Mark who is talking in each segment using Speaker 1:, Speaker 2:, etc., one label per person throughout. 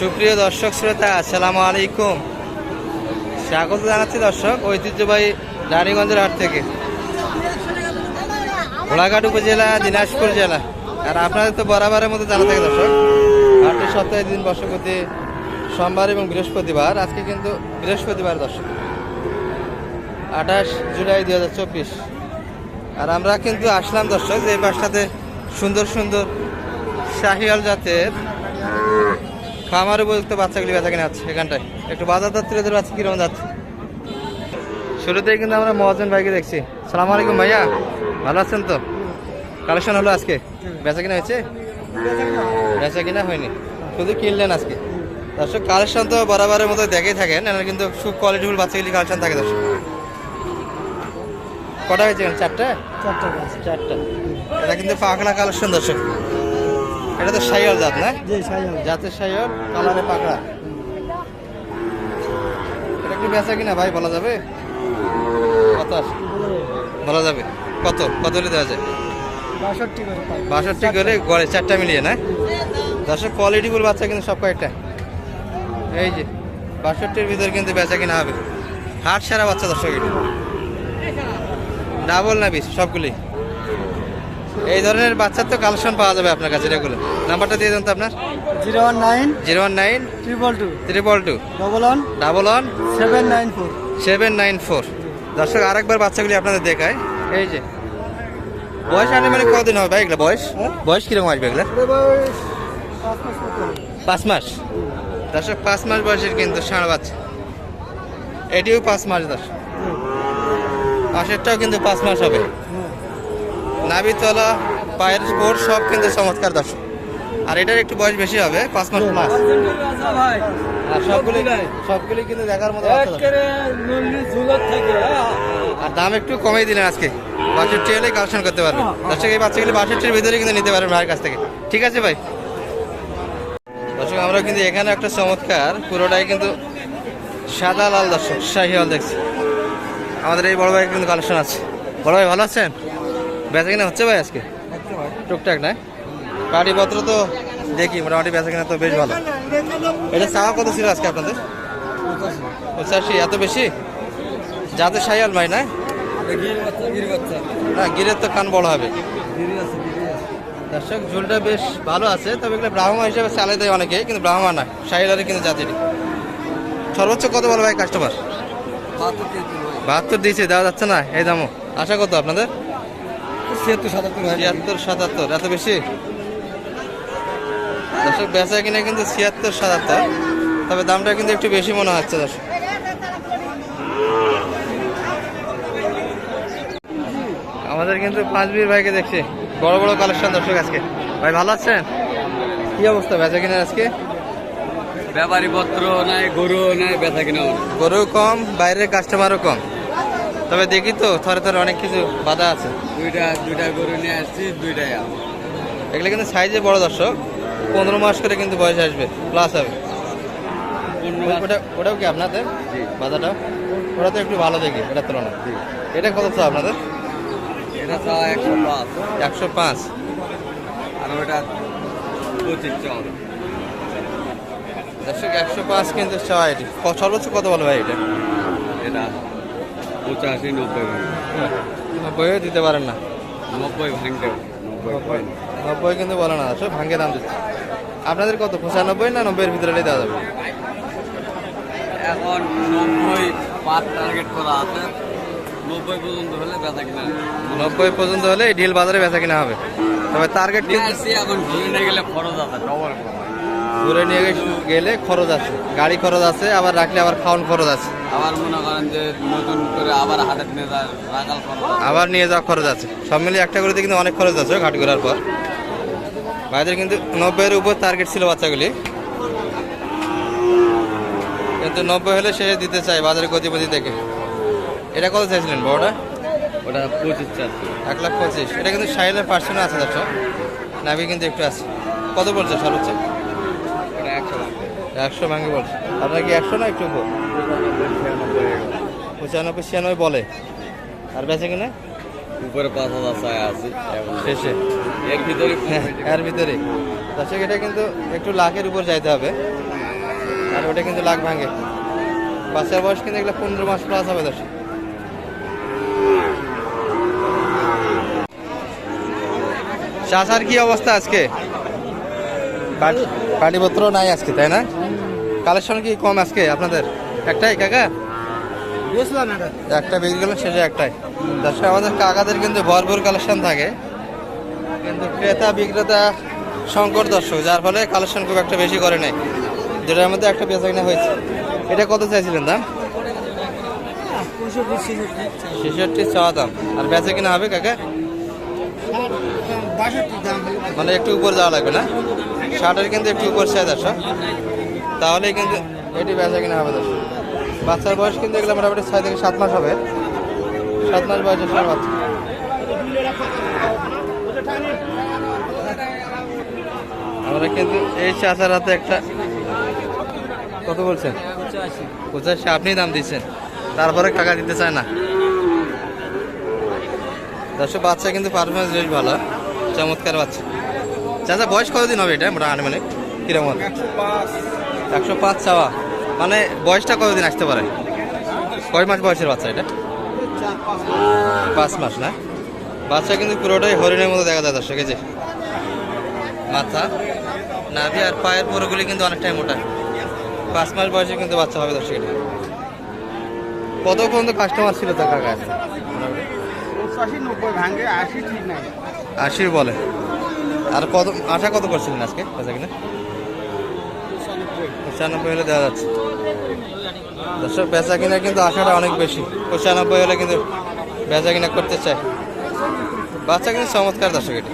Speaker 1: সুপ্রিয় দর্শক শ্রোতা, আসসালামু আলাইকুম। স্বাগত জানাচ্ছি দর্শক ঐতিহ্যবাহী রানীগঞ্জের হাট থেকে। ঘোড়াঘাট উপজেলা, দিনাজপুর জেলা। আর আপনাদের তো বরাবরের মতো জানা থাকে দর্শক হাটের সপ্তাহে দিন বর্ষপতি সোমবার এবং বৃহস্পতিবার, আজকে কিন্তু বৃহস্পতিবার দর্শক। আঠাশ জুলাই দু হাজার চব্বিশ। আর আমরা কিন্তু আসলাম দর্শক যে পাশটাতে সুন্দর সুন্দর শাহিয়াল জাতের খামার উপযুক্ত বাচ্চাগুলি বেচা কিনে আছে এখানটায়। একটু বাজার দর তুলে ধরে আছে কীরকম যাচ্ছে? শুরুতেই কিন্তু আমরা মহাজন ভাইকে দেখছি। সালাম আলাইকুম ভাইয়া। ভালো আছেন তো? কালেকশন হলো আজকে? বেচা কিনা হয়েছে? বেচা কিনা হয়নি। শুধু কিনলেন আজকে। দর্শক কালেকশন তো বরাবরের মতো দেখেই থাকেন। এনার কিন্তু খুব কোয়ালিটিফুল বাচ্চাগুলি কালেকশন থাকে দর্শক। কটা হয়েছে? চারটা?
Speaker 2: চারটা।
Speaker 1: চারটা। এটা কিন্তু পাকড়া কালেকশন দর্শক। এটা তো সাইয়াল জাত না?
Speaker 2: জি সাইজ
Speaker 1: জাতের সাইয়াল কালারে পাকড়া। এটা কি বেচা কিনা ভাই বলা যাবে? কত বলা যাবে। কত? কত হলে দেওয়া যায়?
Speaker 2: বাষট্টি করে
Speaker 1: গড়ে চারটা মিলিয়ে না? দর্শক কোয়ালিটিফুল বাচ্চা কিন্তু সব কয়েকটা। এই যে বাষট্টির ভিতরে কিন্তু বেচা কিনা হবে। হাট সারা বাচ্চা দর্শক ডাবল না বিশ সবগুলি এই ধরনের বাচ্চার তো কালেকশন পাওয়া যাবে আপনার কাছে রেগুলার নাম্বারটা দিয়ে দেন তো আপনার।
Speaker 2: Zero one nine
Speaker 1: zero one nine
Speaker 2: triple two.
Speaker 1: Triple two
Speaker 2: double one
Speaker 1: double one
Speaker 2: seven nine four
Speaker 1: seven nine four দর্শক আরেকবার বাচ্চাগুলি আপনাদের দেখায় এই যে। বয়স মানে কদিন হবে ভাই এগুলো? বয়স? বয়স কীরকম আসবে এগুলো? পাঁচ মাস? দর্শক পাঁচ মাস বয়সের কিন্তু ষাঁড় বাচ্চা। এটিও পাঁচ মাস দর্শক। পাশেরটাও কিন্তু পাঁচ মাস হবে। নাভি তলা পায়ের স্পোর সব কিন্তু চমৎকার দর্শক। আর এটার একটু বয়স বেশি হবে পাঁচ মাস প্লাস আর সবগুলি সবগুলি কিন্তু দেখার মতো আর দাম একটু কমেই দিলেন আজকে। বাষট্টি হলে কালেকশন করতে পারবেন। দর্শক এই বাচ্চাগুলি বাষট্টির ভিতরে কিন্তু নিতে পারবেন ভাইয়ের কাছ থেকে। ঠিক আছে ভাই? দর্শক আমরা কিন্তু এখানে একটা চমৎকার পুরোটাই কিন্তু সাদা লাল দর্শক শাহিওয়াল দেখছি। আমাদের এই বড় ভাই কিন্তু কালেকশন আছে। বড় ভাই ভালো আছেন? বেচা কিনা হচ্ছে ভাই আজকে? টুকটাক না? গাড়িপত্র তো দেখি মোটামুটি বেচা কিনা তো বেশ ভালো। এটা চাওয়া কত ছিল আজকে আপনাদের? পঁচাশি। এত বেশি? যাতে সাইয়াল ভাই না? না গিরের তো কান বড় হবে। দর্শক ঝুলটা বেশ ভালো আছে তবে এগুলো ব্রাহ্মা হিসেবে চালে দেয় অনেকে কিন্তু ব্রাহ্মা না সাইলারে কিন্তু জাতির সর্বোচ্চ কত বলো ভাই কাস্টমার বাহাত্তর দিয়েছে দেওয়া যাচ্ছে না এই দামও। আশা কত আপনাদের?
Speaker 2: ছিয়াত্তর সাতাত্তর
Speaker 1: ছিয়াত্তর সাতাত্তর এত বেশি? দর্শক বেচা কিনে কিন্তু ছিয়াত্তর সাতাত্তর। তবে দামটা কিন্তু একটু বেশি মনে হচ্ছে দর্শক। আমাদের কিন্তু পাঁচবির ভাইকে দেখছি। বড় বড় কালেকশন দর্শক আজকে। ভাই ভালো আছেন? কি অবস্থা বেচা কিনার আজকে?
Speaker 3: ব্যাপারী পত্র নাই গরু নাই বেচা কিনা
Speaker 1: গরু কম বাইরের কাস্টমারও কম। তবে দেখি তো থরে থরে অনেক কিছু বাধা আছে।
Speaker 3: দুইটা দুইটা গরু নিয়ে আসছি দুইটাই
Speaker 1: এগুলো কিন্তু সাইজে বড় দর্শক পনেরো মাস করে কিন্তু বয়স আসবে প্লাস হবে। ওটা ওটাও কি আপনাদের?
Speaker 3: জি।
Speaker 1: বাজারটাও ওটা তো একটু ভালো দেখি এটার তুলনায়। এটা কত তো আপনাদের?
Speaker 3: এটা চাওয়া একশো পাঁচ।
Speaker 1: একশো পাঁচ।
Speaker 3: আর ওটা পঁচিশ
Speaker 1: দর্শক একশো পাঁচ কিন্তু চাওয়া এটি। সর্বোচ্চ কত বলো ভাই এটা?
Speaker 3: এটা পঁচাশি নব্বই
Speaker 1: নব্বইও দিতে পারেন না?
Speaker 3: নব্বই ভাঙতে নব্বই
Speaker 1: নব্বই কিন্তু বলে না দর্শক ভাঙ্গে দাম দিচ্ছে। আপনাদের কত পঁচানব্বই না নব্বইয়ের ভিতরে দেওয়া যাবে
Speaker 3: এখন নব্বই পাঁচ টার্গেট করা আছে। নব্বই পর্যন্ত হলে বেচা কিনা
Speaker 1: নব্বই পর্যন্ত হলে ডিল বাজারে বেচা কিনা হবে। তবে টার্গেট
Speaker 3: এখন ঘুরে গেলে খরচ আছে। ডবল
Speaker 1: ঘুরে নিয়ে গেলে খরচ আছে। গাড়ি খরচ আছে আবার রাখলে আবার খাওয়ান খরচ আছে।
Speaker 3: আবার মনে করেন যে নতুন করে আবার হাটের নিয়ে যায়
Speaker 1: আবার নিয়ে যাওয়া খরচ আছে। সব মিলিয়ে একটা করে কিন্তু অনেক খরচ আছে ঘাট ঘোরার পর। ভাইদের কিন্তু নব্বইয়ের উপর টার্গেট ছিল বাচ্চাগুলি। কিন্তু নব্বই হলে সে দিতে চাই বাজারে গতিপতি দেখে। এটা কত চাইছিলেন বড়টা?
Speaker 3: ওটা পঁচিশ চারশো
Speaker 1: এক লাখ পঁচিশ। এটা কিন্তু সাইলের পার্সেন্ট আছে দর্শক। নাভি কিন্তু একটু আছে। কত বলছে সর্বোচ্চ?
Speaker 3: একশো
Speaker 1: ভাঙে বলছে। আপনার কি একশো না একটু পঁচানব্বই ছিয়ানব্বই বলে। আর বেঁচে কিনা?
Speaker 3: উপরে পাঁচ হাজার চায় আছে।
Speaker 1: শেষে।
Speaker 3: এর ভিতরে
Speaker 1: হ্যাঁ, এর ভিতরে। দর্শক এটা কিন্তু একটু লাখের উপর যাইতে হবে। আর ওটা কিন্তু লাখ ভাঙে। বাচ্চার বয়স কিন্তু এগুলো পনেরো মাস প্লাস হবে দর্শক। চাষার কি অবস্থা আজকে? পাটি- পাটিপত্র নাই আজকে তাই না? কালেকশন কি কম আজকে আপনাদের? একটাই কাকা? একটা। বিক্রি করলেন শেষে একটাই। দর্শক আমাদের কাকাদের কিন্তু ভরপুর কালেকশন থাকে। কিন্তু ক্রেতা বিক্রেতা সংকট দর্শক যার ফলে কালেকশন খুব একটা বেশি করে নাই। যেটার মধ্যে একটা বেচা কিনা হয়েছে। এটা কত চাইছিলেন দাম? ছেষট্টি চাওয়া দাম। আর বেচা কিনা হবে কাকা? মানে একটু উপর যাওয়া লাগবে না? ষাটের কিন্তু একটু উপর চাই দর্শক। তাহলেই কিন্তু এটি বেচা কিনা হবে দর্শক। বাচ্চার বয়স কিন্তু এগুলো মোটামুটি ছয় থেকে সাত মাস হবে। সাত মাস বয়সের সময় বাচ্চা। আমরা কিন্তু এই চাচার হাতে একটা কত বলছেন? পঁচাশি। আপনি দাম দিচ্ছেন। তারপরে টাকা দিতে চায় না। দর্শক, বাচ্চা কিন্তু পারফরমেন্স বেশ ভালো। চমৎকার বাচ্চা। চাচা, বয়স কতদিন হবে এটা? মোটা আনুমানিক। কীরকম? একশো পাঁচ চাওয়া। মানে বয়সটা কতদিন আসতে পারে? কয় মাস বয়সের বাচ্চা এটা? পাঁচ মাস না? বাচ্চা কিন্তু পুরোটাই হরিণের মতো দেখা যায় দর্শক এই যে। মাথা নাভি আর পায়ের পুরোগুলি কিন্তু অনেকটাই মোটা। পাঁচ মাস বয়সে কিন্তু বাচ্চা হবে দর্শক এটা। কত পর্যন্ত কাস্টমার ছিল তার কাকা
Speaker 2: আশি
Speaker 1: বলে। আর কত আশা কত করছিলেন আজকে? কিনা? পঁচানব্বই হলে দেওয়া যাচ্ছে। দর্শক, বেচা কিনা কিন্তু আশাটা অনেক বেশি। পঁচানব্বই হলে কিন্তু বেচা কিনা করতে চায়। বাচ্চা কিন্তু চমৎকার দর্শক এটা।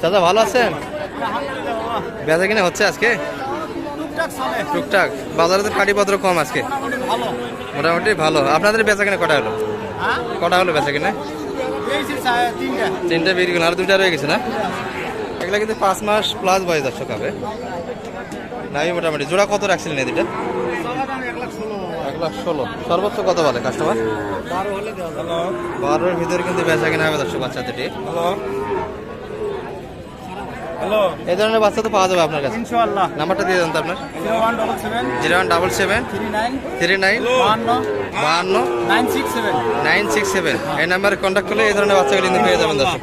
Speaker 1: চাচা, ভালো আছেন? বেচা কিনা হচ্ছে আজকে? টুকটাক। বাজারে তো পাটিপত্র কম আজকে। মোটামুটি ভালো। আপনাদের বেচা কিনা কটা হলো? কটা হলো বেচা কিনা?
Speaker 2: তিনটে
Speaker 1: তিনটা বেরিয়ে বিক্রি করলেন আর দুইটা রয়ে গেছে না? এগুলা কিন্তু পাঁচ মাস প্লাস বয়স দর্শক হবে নাবি মোটামুটি। জোড়া কত রাখছিলেন এই
Speaker 2: দুটা এক লাখ ষোলো।
Speaker 1: সর্বোচ্চ কত বলে কাস্টমার বারোর ভিতরে কিন্তু বেচা কিনা হবে দর্শক বাচ্চা দুটি এই ধরনের বাচ্চা তো পাওয়া যাবে আপনার কাছে? নাম্বারটা দিয়ে দেন তো আপনার।
Speaker 2: Zero one double seven. Three nine. বাহান্ন।
Speaker 1: Nine six seven. এই নাম্বারে কন্ট্যাক্ট করলে এই ধরনের বাচ্চাগুলি কিন্তু পেয়ে যাবেন দর্শক।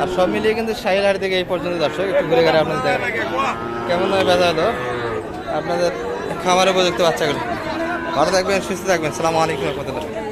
Speaker 1: আর সব মিলিয়ে কিন্তু শাহিরহাট থেকে এই পর্যন্ত দর্শক একটু ঘুরে ঘুরে আপনাদের দেখা কেমন নয় বেচা হলো আপনাদের খামারে উপযুক্ত বাচ্চাগুলো। ভালো থাকবেন সুস্থ থাকবেন। সালামু আলাইকুম রহমতুল্লাহ।